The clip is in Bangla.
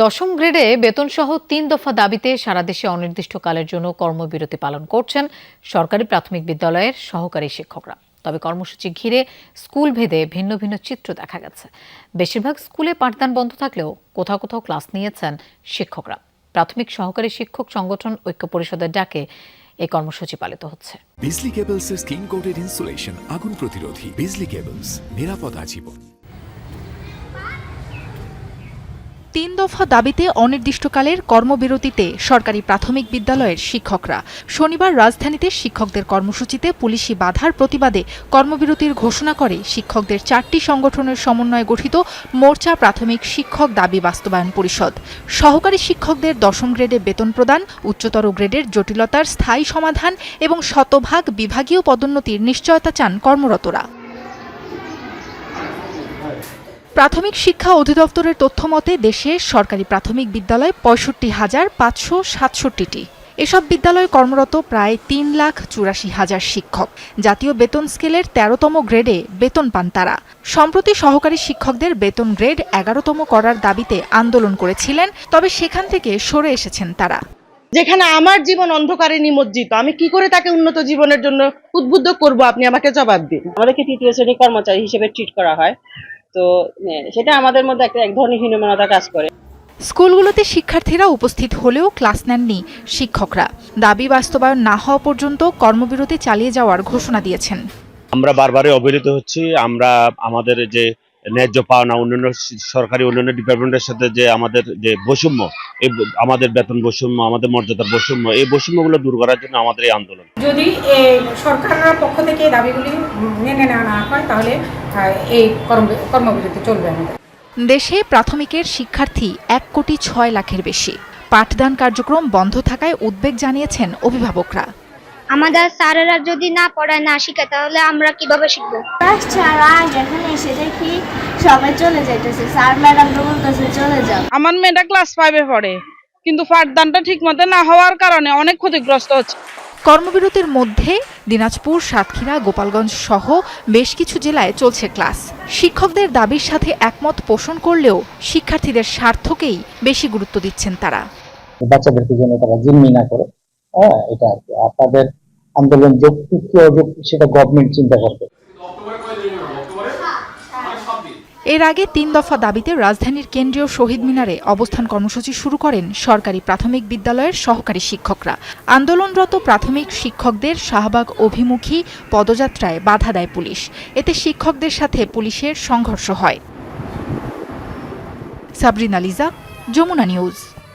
দশম গ্রেডে বেতনসহ তিন দফা দাবিতে সারা দেশে অনির্দিষ্টকালের জন্য কর্মবিরতি পালন করছেন সরকারি প্রাথমিক বিদ্যালয়ের সহকারী শিক্ষকরা। তবে কর্মসূচি ঘিরে স্কুল ভেদে ভিন্ন ভিন্ন চিত্র দেখা গেছে। বেশিরভাগ স্কুলে পাঠদান বন্ধ থাকলেও কোথাও কোথাও ক্লাস নিয়েছেন শিক্ষকরা। প্রাথমিক সহকারী শিক্ষক সংগঠন ঐক্য পরিষদের ডাকে এই কর্মসূচি পালিত হচ্ছে। বিজলি কেবলসের স্কিন কোটেড ইনসুলেশন আগুন প্রতিরোধী। বিজলি কেবলস, নিরাপদ আজীবন। তিন দফা দাবিতে অনির্দিষ্টকালের কর্মবিরতিতে সরকারি প্রাথমিক বিদ্যালয়ের শিক্ষকরা। শনিবার রাজধানীতে শিক্ষকদের কর্মসূচিতে পুলিশি বাধার প্রতিবাদে কর্মবিরতির ঘোষণা করে শিক্ষকদের চারটি সংগঠনের সমন্বয়ে গঠিত মোর্চা প্রাথমিক শিক্ষক দাবি বাস্তবায়ন পরিষদ। সহকারী শিক্ষকদের দশম গ্রেডে বেতন প্রদান, উচ্চতর গ্রেডের জটিলতার স্থায়ী সমাধান এবং শতভাগ বিভাগীয় পদোন্নতির নিশ্চয়তা চান কর্মরতরা। প্রাথমিক শিক্ষা অধিদপ্তরের তথ্য মতে দেশে সরকারি প্রাথমিক বিদ্যালয় পঁয়ষট্টি হাজার পাঁচশো সাতষট্টিটি। এসব বিদ্যালয়ে কর্মরত প্রায় তিন লাখ চুরাশি হাজার শিক্ষক। জাতীয় বেতন স্কেলের তেরোতম গ্রেডে বেতন পান তারা। সম্প্রতি সহকারী শিক্ষকদের বেতন গ্রেড এগারোতম করার দাবিতে আন্দোলন করেছিলেন তবে সেখান থেকে সরে এসেছেন তারা। যেখানে আমার জীবন অন্ধকারে নিমজ্জিত আমি কি করে তাকে উন্নত জীবনের জন্য উদ্বুদ্ধ করব আপনি আমাকে জবাব দিন। আমাদেরকে তৃতীয় শ্রেণি কর্মচারী হিসেবে ট্রিট করা হয়। তো সেটা আমাদের মধ্যে একটা এক ধরনের হীনমনতা কাজ করে। স্কুলগুলোতে শিক্ষার্থীরা উপস্থিত হলেও ক্লাস নেননি শিক্ষকরা। দাবি বাস্তবায়ন না হওয়া পর্যন্ত কর্মবিরতি চালিয়ে যাওয়ার ঘোষণা দিয়েছেন। আমরা বারবারই অবহেলিত হচ্ছি। আমরা আমাদের যে ন্যায্য পাওনা অন্যান্য সরকারি অন্যান্য ডিপার্টমেন্টের সাথে যে আমাদের যে বৈষম্য এই আমাদের বেতন বৈষম্য আমাদের মর্যাদার বৈষম্য এই বৈষম্যগুলো দূর করার জন্য আমাদের এই আন্দোলন। যদি সরকারের পক্ষ থেকে দাবিগুলি মেনে নেওয়া না হয় তাহলে এই কর্মবিরতি চলবে আমাদের। দেশে প্রাথমিকের শিক্ষার্থী এক কোটি ছয় লাখের বেশি। পাঠদান কার্যক্রম বন্ধ থাকায় উদ্বেগ জানিয়েছেন অভিভাবকরা। আমাদের স্যারেরা যদি না পড়ায় না শিখায় তাহলে আমরা কীভাবে শিখব? দেখি সবাই চলে যাইতেছে। স্যার ম্যাডামরা বলতেছে চলে যাও। আমার মেয়েটা ক্লাস ফাইভে পড়ে কিন্তু পাঠদানটা ঠিক মতো না হওয়ার কারণে অনেক ক্ষতিগ্রস্ত হচ্ছে। কর্মবিরতির মধ্যে দিনাজপুর সাতক্ষীরা গোপালগঞ্জ সহ বেশ কিছু জেলায় চলছে ক্লাস শিক্ষকদের দাবির সাথে একমত পোষণ করলেও শিক্ষার্থীদের স্বার্থকেই বেশি গুরুত্ব দিচ্ছেন তারা। বাচ্চাদেরকে যেন তারা জিম্মি না করে হ্যাঁ এটা আর কি। আর আন্দোলন যৌক্তিক কি অযৌক্তিক সেটা গভর্নমেন্ট চিন্তা করবে। এর আগে তিন দফা দাবিতে রাজধানীর কেন্দ্রীয় শহীদ মিনারে অবস্থান কর্মসূচি শুরু করেন সরকারি প্রাথমিক বিদ্যালয়ের সহকারী শিক্ষকরা। আন্দোলনরত প্রাথমিক শিক্ষকদের শাহবাগ অভিমুখী পদযাত্রায় বাধা দেয় পুলিশ। এতে শিক্ষকদের সাথে পুলিশের সংঘর্ষ হয়। সাবরিনা লিজা, যমুনা নিউজ।